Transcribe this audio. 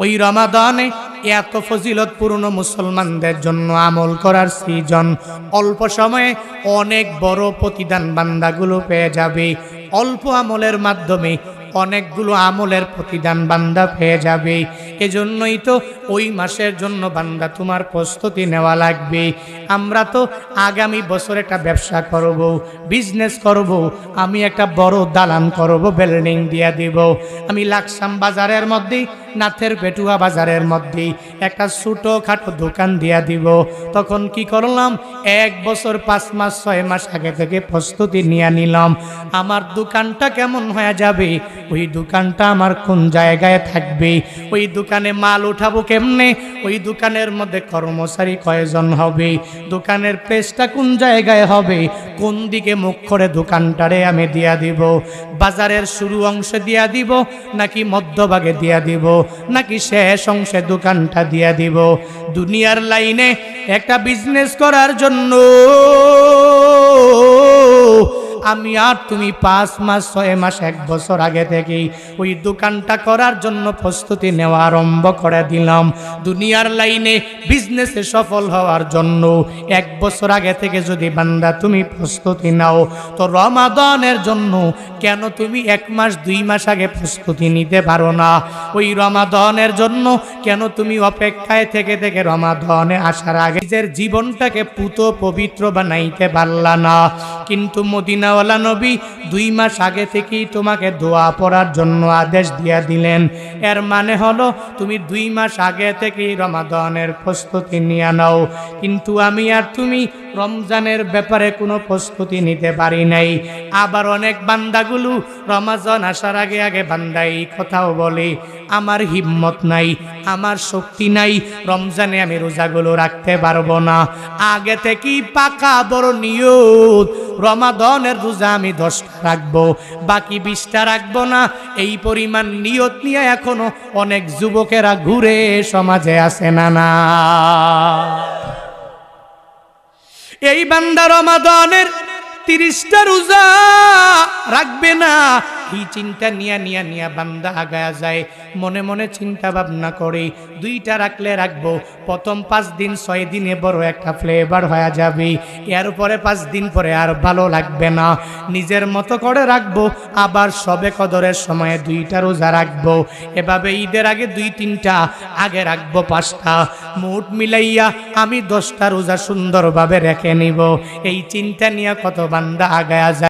ওই রমাদানে এত ফজিলতপূর্ণ মুসলমানদের জন্য আমল করার সিজন। অল্প সময়ে অনেক বড় প্রতিদান বান্দাগুলো পেয়ে যাবে। অল্প আমলের মাধ্যমে অনেকগুলো আমলের প্রতিদান বান্দা পেয়ে যাবে। এজন্যই তো ওই মাসের জন্য বান্দা তোমার প্রস্তুতি নেওয়া লাগবে। আমরা তো আগামী বছর একটা ব্যবসা করব, বিজনেস করব, আমি একটা বড় দালান করব, বিল্ডিং দিয়ে দিব। আমি লাকসাম বাজারের মধ্যে, নাথের পেটুয়া বাজারের মধ্যে একটা ছোটো খাটো দোকান দিয়া দিব। তখন কি করলাম, এক বছর, পাঁচ মাস, ছয় মাস আগে থেকে প্রস্তুতি নিয়ে নিলাম। আমার দোকানটা কেমন হয়ে যাবে? ওই দোকানটা আমার কোন জায়গায় থাকবে? ওই দোকানে মাল উঠাবো কেমনে? ওই দোকানের মধ্যে কর্মচারী কয়জন হবে? দোকানের প্লেসটা কোন জায়গায় হবে? কোন দিকে মুখ করে দোকানটারে আমি দিয়া দিব? বাজারের শুরু অংশে দিয়া দিব, নাকি মধ্যভাগে দিয়া দিব? নাকি শেষ অংশে দোকানটা দিয়া দিব? দুনিয়ার লাইনে একটা বিজনেস করার জন্য আমি আর তুমি পাঁচ মাস, ছয় মাস, এক বছর আগে থেকেই ওই দোকানটা করার জন্য প্রস্তুতি নেওয়া আরম্ভ করে দিলাম। দুনিয়ার লাইনে বিজনেসে সফল হওয়ার জন্য এক বছর আগে থেকে যদি বান্দা তুমি প্রস্তুতি নাও, তো রমাদানের জন্য কেন তুমি এক মাস, দুই মাস আগে প্রস্তুতি নিতে পারো না? ওই রমাদনের জন্য কেন তুমি অপেক্ষায় থেকে থেকে রমাদানে আসার আগে নিজের জীবনটাকে পুত পবিত্র বানাইতে পারলা না? কিন্তু মদিনাওয়ালা নবী, দুই মাস আগে থেকেই তোমাকে দোয়া পড়ার জন্য আদেশ দিয়া দিলেন। এর মানে হলো, তুমি দুই মাস আগে থেকেই রমাদনের প্রস্তুতি নিয়ে নাও। কিন্তু আমি আর তুমি রমজানের ব্যাপারে কোনো প্রস্তুতি নিতে পারি নাই। আবার অনেক বান্দাগুলো রমাজান আসার আগে আগে বান্দা এই কথাও বলে, আমার হিম্মত নাই, আমার শক্তি নাই, রমজানে আমি রোজাগুলো রাখতে পারব না। আগে থেকেই পাকা বড় নিয়ত, রমাদনের রোজা আমি দশটা রাখব, বাকি বিশটা রাখব না। এই পরিমাণ নিয়ত নিয়ে এখনও অনেক যুবকেরা ঘুরে সমাজে আসে না না। এই বান্দা রমাদানের তিরিশটা রোজা রাখবে না। এই চিন্তা নিয়া নিয়া নিয়া বান্দা আগায়া যায়। মনে মনে চিন্তা ভাবনা করে, দুইটা রাখলে রাখব। প্রথম পাঁচ দিন, ছয় দিনে বড় একটা ফ্লেভার হয়ে যাবে। এর পরে পাঁচ দিন পরে আর ভালো লাগবে না। নিজের মতো করে রাখব, আবার সবে কদরের সময়ে দুইটা রোজা রাখব। এভাবে ঈদের আগে দুই, তিনটা, আগে রাখব পাঁচটা। মুঠ মিলাইয়া আমি দশটা রোজা সুন্দরভাবে রেখে নিব। এই চিন্তা নিয়ে কত বান্দা আগায়া যায়।